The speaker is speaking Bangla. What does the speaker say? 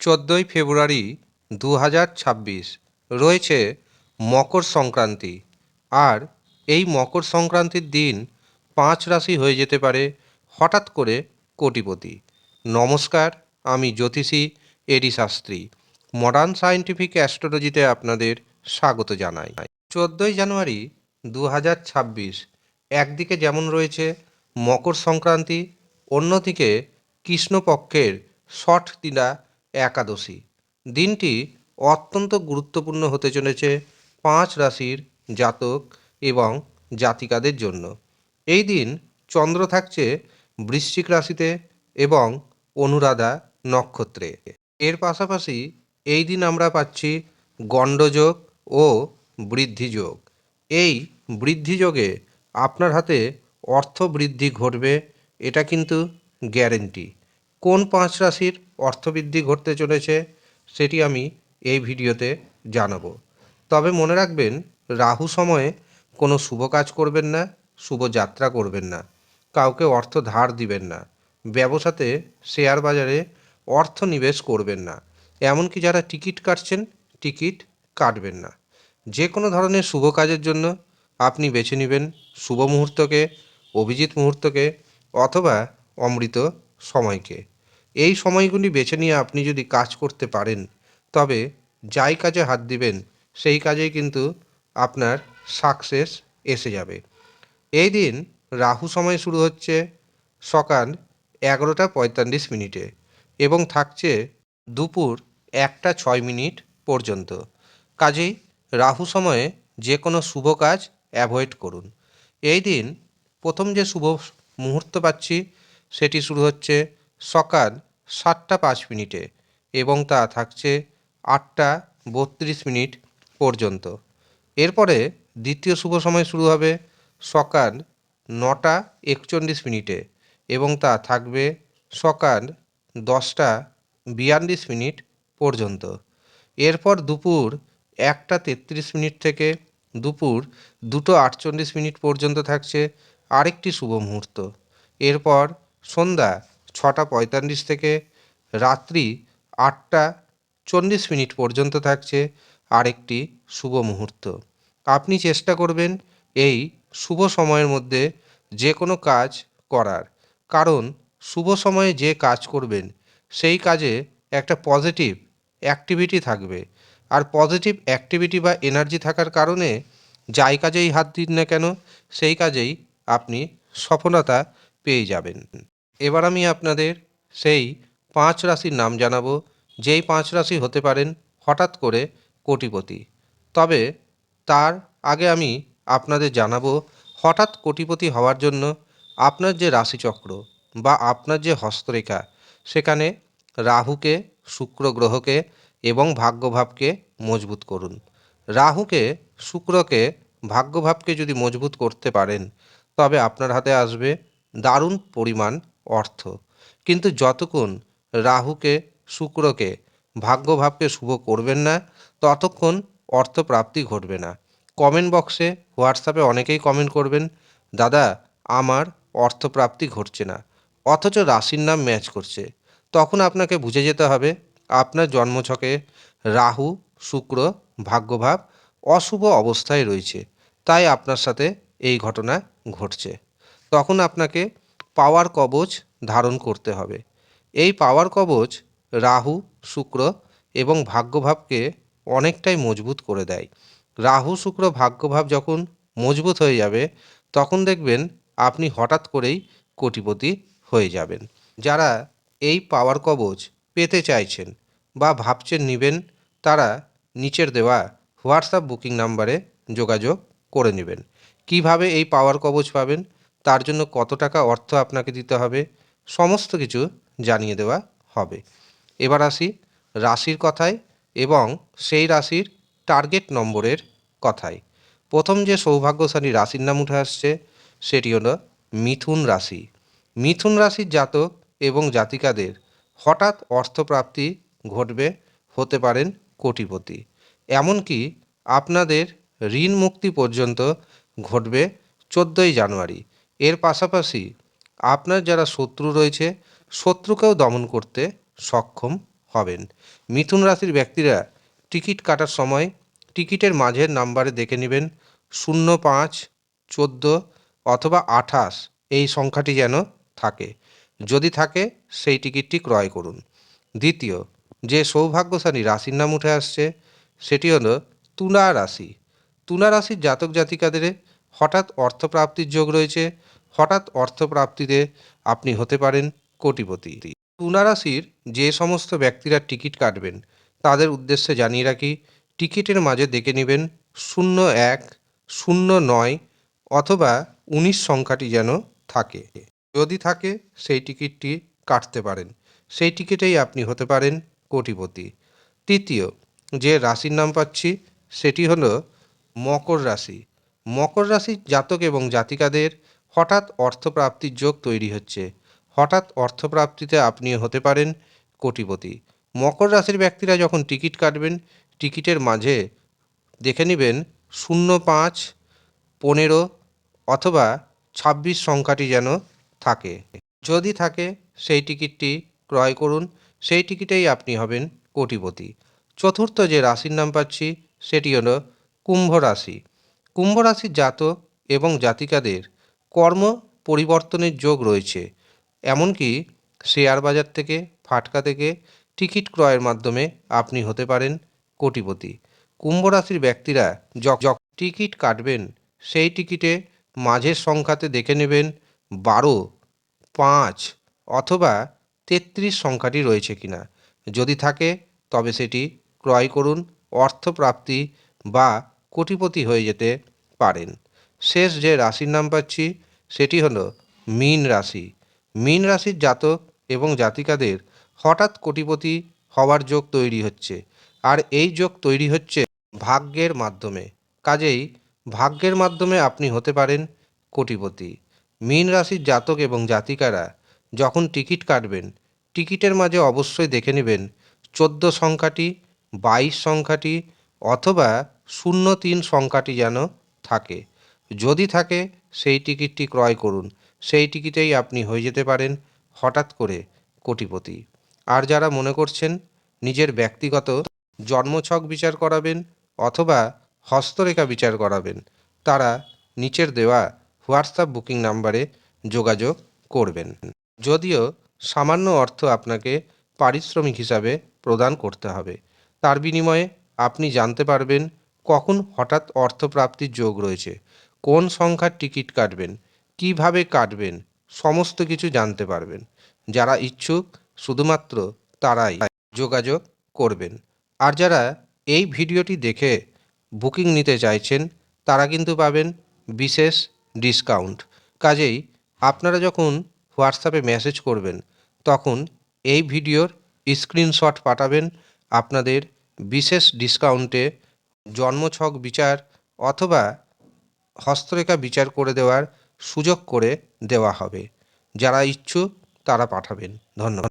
চোদ্দোই ফেব্রুয়ারি দু হাজার ছাব্বিশ। রয়েছে মকর সংক্রান্তি। আর এই মকর সংক্রান্তির দিন পাঁচ রাশি হয়ে যেতে পারে হঠাৎ করে কোটিপতি। নমস্কার, আমি জ্যোতিষী A D Shastri. Modern scientific অ্যাস্ট্রোলজিতে আপনাদের স্বাগত জানাই। চোদ্দোই জানুয়ারি দু হাজার ছাব্বিশ, একদিকে যেমন রয়েছে মকর সংক্রান্তি, অন্যদিকে কৃষ্ণপক্ষের ষঠ দিনা একাদশী। দিনটি অত্যন্ত গুরুত্বপূর্ণ হতে চলেছে পাঁচ রাশির জাতক এবং জাতিকাদের জন্য। এই দিন চন্দ্র থাকছে বৃশ্চিক রাশিতে এবং অনুরাধা নক্ষত্রে। এর পাশাপাশি এই দিন আমরা পাচ্ছি গণ্ডযোগ ও বৃদ্ধিযোগ। এই বৃদ্ধিযোগে আপনার হাতে অর্থ বৃদ্ধি ঘটবে, এটা কিন্তু গ্যারেন্টি। কোন পাঁচ রাশির অর্থবৃদ্ধি ঘটতে চলেছে, সেটি আমি এই ভিডিওতে জানাব। তবে মনে রাখবেন, রাহু সময়ে কোনো শুভ কাজ করবেন না, শুভ যাত্রা করবেন না, কাউকে অর্থ ধার দিবেন না, ব্যবসাতে শেয়ার বাজারে অর্থ নিবেশ করবেন না, এমনকি যারা টিকিট কাটছেন, টিকিট কাটবেন না। যে কোনো ধরনের শুভ কাজের জন্য আপনি বেছে নেবেন শুভ মুহূর্তকে, অভিজিৎ মুহূর্তকে, অথবা অমৃত সময়কে। এই সময়গুলি বেছে নিয়ে আপনি যদি কাজ করতে পারেন, তবে যাই কাজে হাত দিবেন, সেই কাজেই কিন্তু আপনার সাকসেস এসে যাবে। এই দিন রাহু সময় শুরু হচ্ছে সকাল এগারোটা পঁয়তাল্লিশ মিনিটে এবং থাকছে দুপুর একটা ছয় মিনিট পর্যন্ত। কাজেই রাহু সময়ে যে কোনো শুভ কাজ অ্যাভয়েড করুন। এই দিন প্রথম যে শুভ মুহূর্ত পাচ্ছি, সেটি শুরু হচ্ছে সকাল সাতটা পাঁচ মিনিটে এবং তা থাকছে আটটা বত্রিশ মিনিট পর্যন্ত। এরপরে দ্বিতীয় শুভ সময় শুরু হবে সকাল নটা একচল্লিশ মিনিটে এবং তা থাকবে সকাল দশটা বিয়াল্লিশ মিনিট পর্যন্ত। এরপর দুপুর একটা তেত্রিশ মিনিট থেকে দুপুর দুটো আটচল্লিশ মিনিট পর্যন্ত থাকছে আরেকটি শুভ মুহূর্ত। এরপর সন্ধ্যা ছটা পঁয়তাল্লিশ থেকে রাত্রি আটটা চল্লিশ মিনিট পর্যন্ত থাকছে আরেকটি শুভ মুহূর্ত। আপনি চেষ্টা করবেন এই শুভ সময়ের মধ্যে যে কোনো কাজ করার। কারণ শুভ সময়ে যে কাজ করবেন, সেই কাজে একটা পজিটিভ অ্যাক্টিভিটি থাকবে। আর পজিটিভ অ্যাক্টিভিটি বা এনার্জি থাকার কারণে যাই কাজেই হাত দিন না কেন, সেই কাজেই আপনি সফলতা পেয়ে যাবেন। এবার আমি আপনাদের সেই পাঁচ রাশির নাম জানাব। যেই পাঁচ রাশি হতে পারেন হঠাৎ করে কোটিপতি। তবে তার আগে আমি আপনাদের জানাব, হঠাৎ কোটিপতি হওয়ার জন্য আপনার যে রাশিচক্র বা আপনার যে হস্তরেখা, সেখানে রাহুকে, শুক্র গ্রহকে এবং ভাগ্যভাবকে মজবুত করুন। রাহুকে, শুক্রকে, ভাগ্যভাবকে যদি মজবুত করতে পারেন, তবে আপনার হাতে আসবে দারুণ পরিমাণ অর্থ। কিন্তু যতক্ষণ রাহুকে, শুক্রকে, ভাগ্যভাবকে শুভ করবেন না, ততক্ষণ অর্থপ্রাপ্তি ঘটবে না। কমেন্ট বক্সে, হোয়াটসঅ্যাপে অনেকেই কমেন্ট করবেন, দাদা, আমার অর্থপ্রাপ্তি ঘটছে না। অথচ রাশির নাম ম্যাচ করছে। তখন আপনাকে বুঝে যেতে হবে, আপনার জন্মছকে রাহু, শুক্র, ভাগ্যভাব অশুভ অবস্থায় রয়েছে। তাই আপনার সাথে এই ঘটনা ঘটছে। তখন আপনাকে পাওয়ার কবচ ধারণ করতে হবে। এই পাওয়ার কবচ রাহু, শুক্র এবং ভাগ্যভাবকে অনেকটাই মজবুত করে দেয়। রাহু, শুক্র, ভাগ্যভাব যখন মজবুত হয়ে যাবে, তখন দেখবেন আপনি হঠাৎ করেই কোটিপতি হয়ে যাবেন। যারা এই পাওয়ার কবচ পেতে চাইছেন বা ভাবছেন নেবেন, তারা নিচের দেওয়া হোয়াটসঅ্যাপ বুকিং নাম্বারে যোগাযোগ করে নেবেন। কীভাবে এই পাওয়ার কবচ পাবেন? তার জন্য কত টাকা অর্থ আপনাকে দিতে হবে, সমস্ত কিছু জানিয়ে দেওয়া হবে। এবার আসি রাশির কথায় এবং সেই রাশির টার্গেট নম্বরের কথায়। প্রথম যে সৌভাগ্যশালী রাশির নাম উঠে আসছে, সেটি হলো মিথুন রাশি। মিথুন রাশির জাতক এবং জাতিকাদের হঠাৎ অর্থপ্রাপ্তি ঘটবে, হতে পারেন কোটিপতি। এমনকি আপনাদের ঋণ মুক্তি পর্যন্ত ঘটবে চোদ্দোই জানুয়ারি। এর পাশাপাশি আপনার যারা শত্রু রয়েছে, শত্রুকেও দমন করতে সক্ষম হবেন। মিথুন রাশির ব্যক্তিরা টিকিট কাটার সময় টিকিটের মাঝের নাম্বারে দেখে নেবেন শূন্য পাঁচ, চোদ্দ অথবা আঠাশ এই সংখ্যাটি যেন থাকে। যদি থাকে, সেই টিকিটটি ক্রয় করুন। দ্বিতীয়, যে সৌভাগ্যশালী রাশির নাম উঠে আসছে, সেটি হলো তুলা রাশি। তুলা রাশির জাতক জাতিকাদের হঠাৎ অর্থপ্রাপ্তির যোগ রয়েছে। হঠাৎ অর্থপ্রাপ্তিতে আপনি হতে পারেন কোটিপতি। তুলা রাশির যে সমস্ত ব্যক্তিরা টিকিট কাটবেন, তাদের উদ্দেশ্যে জানিয়ে রাখি, টিকিটের মাঝে দেখে নেবেন শূন্য এক, শূন্য নয় অথবা উনিশ সংখ্যাটি যেন থাকে। যদি থাকে, সেই টিকিটটি কাটতে পারেন। সেই টিকিটেই আপনি হতে পারেন কোটিপতি। তৃতীয়, যে রাশির নাম পাচ্ছি, সেটি হলো মকর রাশি। মকর রাশির জাতক এবং জাতিকাদের হঠাৎ অর্থপ্রাপ্তির যোগ তৈরি হচ্ছে। হঠাৎ অর্থপ্রাপ্তিতে আপনি হতে পারেন কোটিপতি। মকর রাশির ব্যক্তিরা যখন টিকিট কাটবেন, টিকিটের মাঝে দেখে নেবেন শূন্য পাঁচ, পনেরো অথবা ছাব্বিশ সংখ্যাটি যেন থাকে। যদি থাকে, সেই টিকিটটি ক্রয় করুন, সেই টিকিটেই আপনি হবেন কোটিপতি। চতুর্থ যে রাশির নাম পাচ্ছি, সেটি হলো কুম্ভ রাশি। কুম্ভ রাশির জাতক এবং জাতিকাদের কর্ম পরিবর্তনের যোগ রয়েছে। এমনকি শেয়ার বাজার থেকে, ফাটকা থেকে টিকিট ক্রয়ের মাধ্যমে আপনি হতে পারেন কোটিপতি। কুম্ভ রাশির ব্যক্তিরা যখন টিকিট কাটবেন, সেই টিকিটে মাঝের সংখ্যাতে দেখে নেবেন বারো, পাঁচ অথবা তেত্রিশ সংখ্যাটি রয়েছে কিনা। যদি থাকে, তবে সেটি ক্রয় করুন, অর্থপ্রাপ্তি বা কোটিপতি হয়ে যেতে পারেন। শেষ যে রাশির নাম পাচ্ছি, সেটি হলো মীন রাশি। মীন রাশির জাতক এবং জাতিকাদের হঠাৎ কোটিপতি হওয়ার যোগ তৈরি হচ্ছে। আর এই যোগ তৈরি হচ্ছে ভাগ্যের মাধ্যমে। কাজেই ভাগ্যের মাধ্যমে আপনি হতে পারেন কোটিপতি। মীন রাশির জাতক এবং জাতিকারা যখন টিকিট কাটবেন, টিকিটের মাঝে অবশ্যই দেখে নেবেন চোদ্দ সংখ্যাটি, বাইশ সংখ্যাটি অথবা শূন্য তিন সংখ্যাটি যেন থাকে। যদি থাকে, সেই টিকিটটি ক্রয় করুন। সেই টিকিটেই আপনি হয়ে যেতে পারেন হঠাৎ করে কোটিপতি। আর যারা মনে করছেন নিজের ব্যক্তিগত জন্মছক বিচার করাবেন অথবা হস্তরেখা বিচার করাবেন, তারা নিচের দেওয়া হোয়াটসঅ্যাপ বুকিং নাম্বারে যোগাযোগ করবেন। যদিও সামান্য অর্থ আপনাকে পারিশ্রমিক হিসাবে প্রদান করতে হবে। তার বিনিময়ে আপনি জানতে পারবেন কখন হঠাৎ অর্থপ্রাপ্তির যোগ রয়েছে? কোন সংখ্যার টিকিট কাটবেন? কীভাবে কাটবেন? সমস্ত কিছু জানতে পারবেন। যারা ইচ্ছুক, শুধুমাত্র তারাই যোগাযোগ করবেন। আর যারা এই ভিডিওটি দেখে বুকিং নিতে চাইছেন, তারা কিন্তু পাবেন বিশেষ ডিসকাউন্ট। কাজেই আপনারা যখন হোয়াটসঅ্যাপে মেসেজ করবেন, তখন এই ভিডিওর স্ক্রিনশট পাঠাবেন। আপনাদের বিশেষ ডিসকাউন্টে জন্মছক বিচার অথবা হস্তরেখা বিচার করে দেওয়ার সুযোগ করে দেওয়া হবে। যারা ইচ্ছুক তারা পাঠাবেন। ধন্যবাদ।